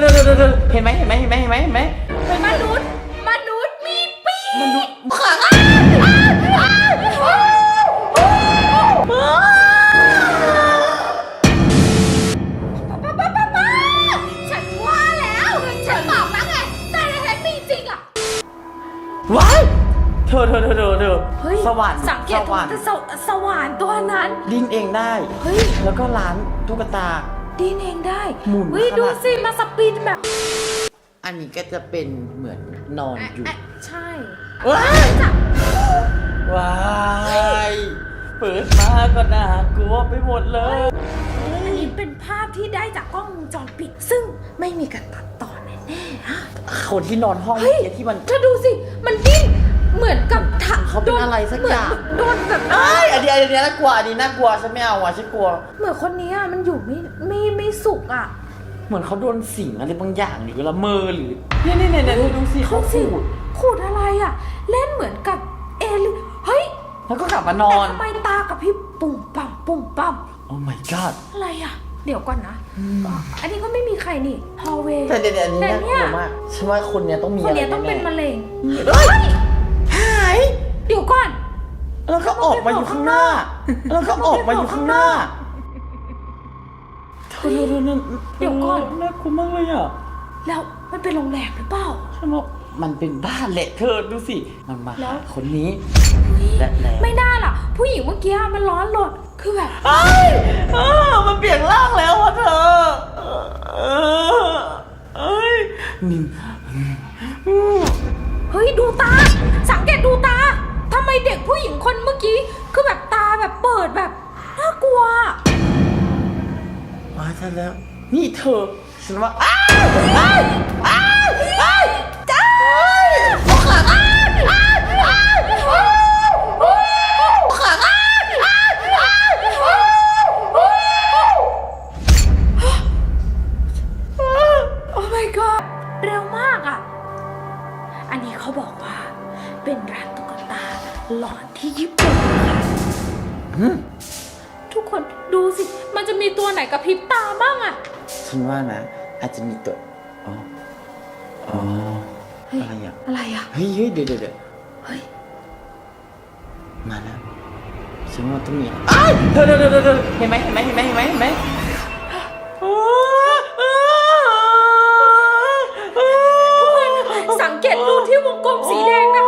เดี๋ยวเดี๋ยวเดี๋ยวเห็นไหมเห็นไหมเห็นไหมเห็นไหมเห็นไหมมนุษย์มนุษย์มีปีกมนุษย์ป้าป้าป้าป้าฉันว่าแล้ว ฉันบอกแล้วไงแต่ในแท้มีจริงอะ ว้ายเธอเธอเธอเธอเธอเฮ้ยสวรรค์สังเกสตวรรค์สวสว่านตัวนั้น ดิ้นเองได้ เฮ้ย แล้วก็ร้านตุ๊กตา ดีนเองได้หมุนเฮ้ยขนาด ดูสิมาสปินแบบอันนี้ก็จะเป็นเหมือนนอนอยู่ อะใช่ว้าย จับว้ายเปิดมาก็น่ากลัวไปหมดเลย อันนี้เป็นภาพที่ได้จากกล้องวงจรปิด ซึ่งไม่มีการตัดต่อแน่ๆฮะคนที่นอนห้องเฮ้ยเมื่อกี้ที่มัน เธอดูสิ มันดิ้นเหมือนกับถะ เขาเป็นอะไรสักอย่างเหมืนโดนแบบเอ้ยอันนี้อันนี้น่ากลัวอันนี้น่ากลัวฉันไม่เอาอะฉันกลัว เหมือนคนนี้อะมันอยู่ไม่ไม่ไม่สุขอะ เหมือนเขาโดนสิงอะไรบางอย่างอยู่ละเมอหรือเนี่ยเนี่ยเนี่ยเนี่ยดูสิเขาเขาสิขูดขูดอะไรอะ เล่นเหมือนกับเอลิเฮ้ยแล้วก็กลับมานอแต่นทำไมตากับพี่ปุ่มปั๊มปุ่มปั๊มโอ้ my god อะไรอะเดี๋ยวก่อนนะ อันนี้ก็ไม่มีใครนี่ฮอลเวย์แต่เดี๋ยวอันนี้แต่น่ากเนี่ลัยวมากฉันว่าคนเนี้ยต้องมีคนอะไรเนี้ยต้องเป็นแน่มะเร็งๆเฮ้ยหาย เดี๋ยวก่อน แล้วก็ออกมาอยู่ข้างหน้า แล้วก็ออกมาอยู่ข้างหน้าเธอเธอเธอเดี๋ยวก่อน น่ากลัวมากเลยอะแล้วมันเป็นโรงแรมหรือเปล่า ฉันว่ามันเป็นบ้านแหละเธอดูสิ มันมาแล้วหาคนนี้ และแล้วไม่น่าล่ะ ผู้หญิงเมื่อกี้มันร้อนรนคือแบบ เอ้ยเออมันเปลี่ยน เธอ ฉันว่าอ้าวอ้าวอ้าวอ้าวจ้าโอ้ขาอ้าวอ้าวอ้าวอ้าวโอ้ขาอ้าวอ้าวอ้าวอ้าวโอ้ my god เร็วมากอะ อันนี้เขาบอกว่า เป็นร้านตุ๊กตาหลอนที่ญี่ปุ่นค่ะทุกคนดูสิ มันจะมีตัวไหนกระพริบตาบ้างอะ ฉันว่านะ อาจจะมีตัวอ๋ออ๋ออะไรอะอะไรอะ เฮ้ยเฮ้ยเดี๋ยวเดี๋ยวเดี๋ยวเฮ้ย มาแล้วฉันว่าต้องมีอะไรอ้ายเธอเธอเธอเธอเธอเห็นไหมเห็นไหมเห็นไหมเห็นไหมเห็นไหมอ้าวอ้าวอ้าวสังเกตดูที่วงกลมสีแดงนะ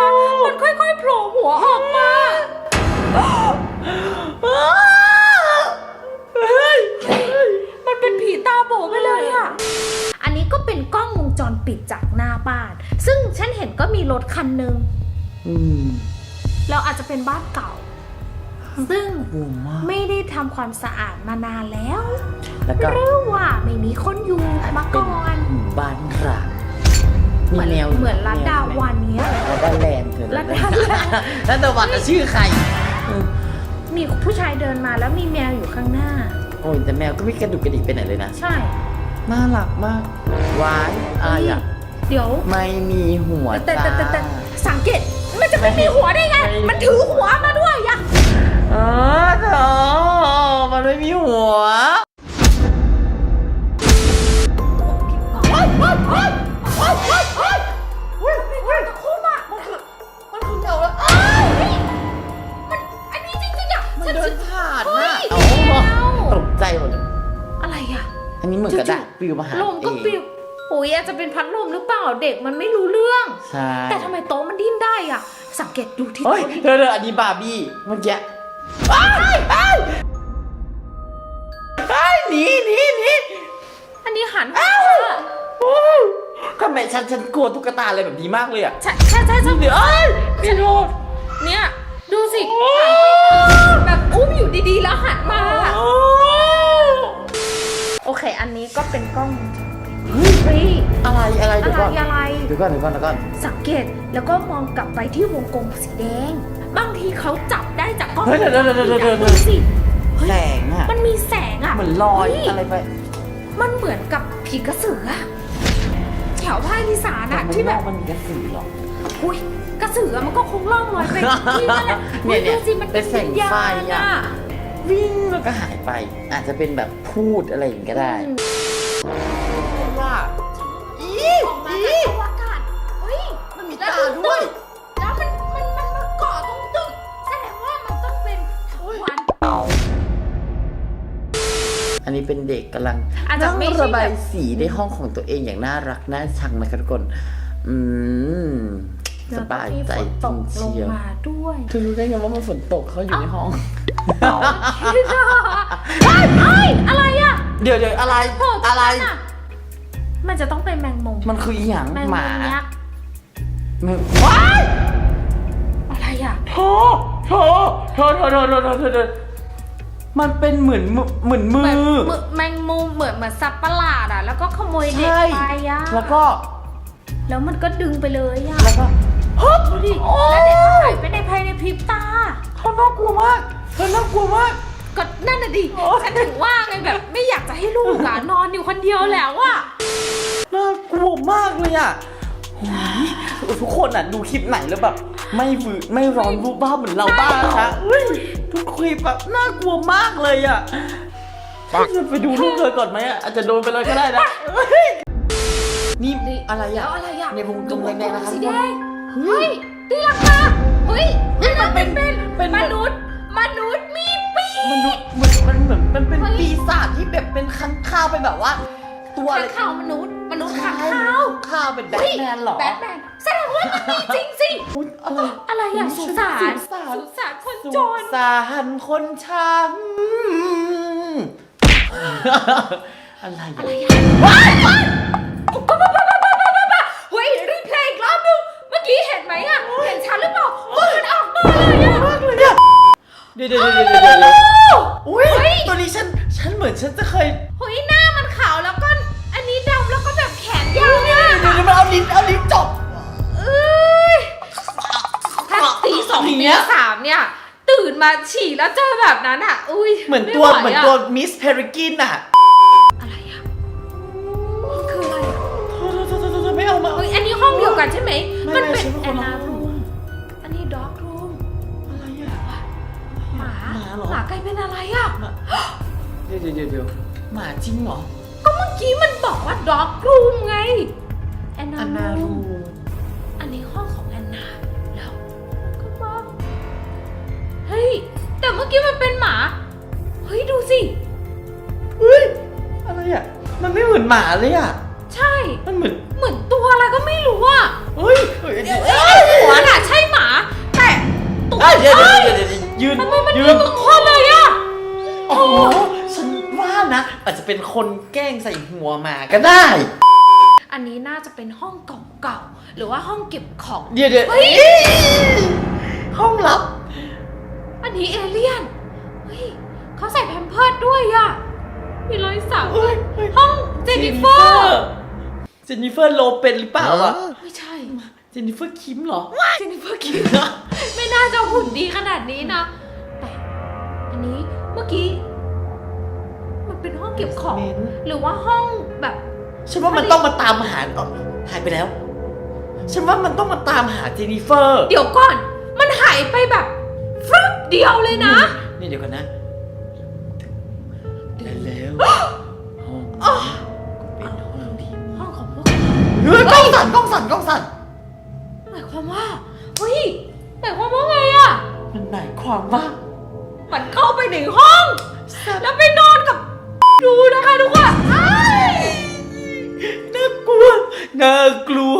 คันหนึ่งอืมแล้วอาจจะเป็นบ้านเก่า ซึ่งกลัวมาก ไม่ได้ทำความสะอาดมานานแล้วแล้วก็หรือว่าไม่มีคนอยู่มาเป็นก่อน หมู่บ้านร้างเหมือนแนวเหมือนรัดดาวันเนี้ย รัดดาแลนด์เธอรัดดาแลนด์แล้วแต่วันจะชื่อใครอืมมีผู้ชายเดินมาแล้วมีแมวอยู่ข้างหน้า โอ้ยแต่แมวก็ไม่กระดุกกระดิกไปไหนเลยนะ ใช่ น่ารักมากวายอะไรอะ เดี๋ยว ไม่มีหัวแต่แต่แต่แต่สังเกตมันจะไม่มีหัวได้ไง มันถือหัวมาด้วยอะเออเธอมันไม่มีหัวตกใจหมดเลยอะไรอะ อันนี้เหมือนกระดาษปลิวมาหาลมก็ปลิว โอ้ยอาจจะเป็นพัดลมหรือเปล่าเด็กมันไม่รู้เรื่อง ใช่แต่ทำไมโต๊ะมันดิ้นได้อะสังเกตดูที่เฮ้ยโต๊ะเธอเธออันนี้บาร์บี้เมื่อกี้อ้ายอ้ายอ้ายหนีหนีหนี อันนี้หันหัวโอ้ยทำไมฉันฉันกลัวตุ๊กตาอะไรแบบนี้มากเลยอะใช่ใช่ใช่ใช่เดี๋ยวเอ้ยพี่โทษ เนี่ยดูสิแบบอุ้มอยู่ดีๆแล้วหันมา โอเค อันนี้ก็เป็นกล้องวงจร ปิดฟรีอะไรอะไรอะเดี๋ยวไรก่อนอะไรเดี๋ยวก่อนเดี๋ยวก่อนเดี๋ยวก่อนสังเกตแล้วก็มองกลับไปที่วงกลมสีแดง บางทีเขาจับได้จากกล้องเฮ้ยเดี๋ยวเดี๋ยวเดี๋ยวเดี๋ยวเดี๋ยวดูสิเฮ้ยแสงอะมันมีแสงอะเหมือนลอยเฮ้อะไรไป มันเหมือนกับผีกระสืออะแถวภาคอีสานอะมันที่แบบมันมีกระสือเหรออุ้ยกระสืออะมันก็คงล่องลอยไปที่นั่นแหละเนี่ยเนี่ยดูสิมันเป็นเป็นแสงวิญญาไฟณอะอะวิ่งแล้วก็หายไป อาจจะเป็นแบบพูดอะไรอย่างนี้ก็ได้ นี้เป็นเด็กกำลังอาจจะนั่งไม่ใช่ระบายแบบ สีในห้องของตัวเองอย่างน่ารักน่าชังนะคะทุกคน อืมสบายใจจตริงกลเชีงยวมาด้วยเธอรู้ได้ไงว่ามันฝนตกเขาอยู่ในห้อง เฮ้ยเฮ้ยอะไรอะเดี๋ยวเดี๋ยวอะไรโผล่ตงอะไร นั้นน่มันจะต้องเป็นแมงมุมมันคืออีหยังแมงหมุมามยักษ์มันว้ายอะไรอะโธ่โธ่โธ่โธ่โธ่โธ่โธ่โธ่ มันเป็นเหมือนมือเหมือนมืเหมือนอเหมือนแมงมุมเหมือนเหมือนสัตว์ประหลาดอะ แล้วก็ขโมยเด็กใช่ ไปอะแล้วก็ แล้วมันก็ดึงไปเลยอะแล้วก็ฮึบดูดิโอ้แล้วเด็กก็หายไปในภายในพริบตา เขาน่ากลัวมากเธอน่ากลัวมาก ก็นั่นน่ะดิโอ๊ยฉันถึงว่าไงแบบไม่อยากจะให้ลูกอะ นอนอยู่คนเดียวแล้วอะ น่ากลัวมากเลยอะโอ้ยทุกคนอะดูคลิปไหนแล้วแบบ ไม่ฝืนไม่ร้อนรูปบ้าเหมือนเราบ้างนะคะเฮ้ยทุกคลิปแบบน่ากลัวมากเลยอะจะไปดูรูปเธอก่อนไหมอะอาจจะโดนไปเลยก็ได้นะเฮ้ยนี่อะไรอะแล้วอะไรอะในวงกลมแดงๆนะคะสีทุกแดคนงเฮ้เฮ้ยยตีลังกาเฮ้ยเฮ้ยมันเป็นเป็นเป็นมนุษย์มนุษย์มีปีกมันดูมันมันเหมือนมันเป็นเฮ้ยปีศาจที่แบบเป็นค้างคาวเป็นแบบว่า ตัวอะไรข้างข่าวมนุษย์มนุษย์ใช่ข้างข่าวข้าวเป็นแบทเฮ้ยแมนเหรอแบทแมนแสดงว่ามันมีจริงสิ อุ๊ยอะไรอะไรอะสุสานสุสานสุสานคนสุจนสานคนช้ำอะไรอะไรอะอะว้ายว้ายเฮ้ยรีเพลย์อีกรอบนึงเมื่อกี้เห็นไหมอะเห็นชัดหรือเปล่าว่ามันออกมาเลยอะมากเลยเนี่ยเดี๋ยวเดี๋ยวเดี๋ยวเดี๋ยวเดี๋ยวเดี๋ยวอุ้ยเฮ้ยตัวนี้ฉันฉันเหมือนฉันจะเคย สองอย่างตีเงี้ย สามเนี่ย ตื่นมาฉี่แล้วเจอแบบนั้นอะ อุ้ยเหมือนตัวไไะเหมือนตัวมิสเพริกินอะอะไรอะมันคืออะไรอะเธอเธอเธอเธอเธอไม่เอามาเฮ้ยอันนี้ห้องเดียวกันใช่ไหมไม่มันเป็นไม่ใช่แอนคนละนาห้อง รูมอันนี้ด็อกรูมอะไรอะหมาหมาเหรอ หมากลายเป็นอะไรอะ เดี๋ยวเดี๋ยวเดี๋ยวเดี๋ยวหมาจริงเหรอก็เมื่อกี้มันบอกว่าด็อกรูมไงแอนนาอันนารูรูมอันนี้ห้องของ ย แต่เมื่อกี้มันเป็นหมา เฮ้ย ดูสิ เฮ้ย อะไรอะ มันไม่เหมือนหมาเลยอะ ใช่ มันเหมือน เหมือนตัวอะไรก็ไม่รู้อะเฮ้ยเฮ้ยเดี๋ยวเอ้ยหัวน่ะใช่หมา แต่ตัวเอ้ยเดี๋ยวอ้เดี๋ยวเดี๋ยวเดี๋ยวยืนทำไมมันยืยืนนคนเลยอะ โอ้โหฉันว่านะ อาจจะเป็นคนแกล้งใส่หัวหมาก็ได้ อันนี้น่าจะเป็นห้องเก่าๆ หรือว่าห้องเก็บของ เดี๋ยวเดี๋ยวเฮ้ย ห้องลับ อันนี้เอเลี่ยน เฮ้ยเขาใส่แพมเพิร์ดด้วยอะมีรอยสักเฮ้ยเฮ้ย ห้องเจนนิเฟอร์ เจนนิเฟอร์โลเป็นหรือเปล่าอะไม่ใช่ เจนนิเฟอร์คิมเหรอ เจนนิเฟอร์คิม ไม่น่าจะหุ่นดีขนาดนี้นะ แต่อันนี้เมื่อกี้ มันเป็นห้องเก็บของหรือว่าห้องแบบฉันว่ามันต้องมาตามหาเอ้าหายไปแล้ว ฉันว่ามันต้องมาตามหาเจนนิเฟอร์ เดี๋ยวก่อน มันหายไปแบบฟรึบ เดียวเลยนะ นี่เดี๋ยวก่อนนะได้แล้วห้องอ๋อเป็นห้องที่ห้องของพวกเฮ้ยกล้องสั่นกล้องสั่นกล้องสั่นหมายความว่าเฮ้ยหมายความว่าไงอะมันหมายความว่า มันเข้าไปในห้อง แล้วไปนอนกับ ดูนะคะทุกคนอ้ายน่ากลัวน่ากลัว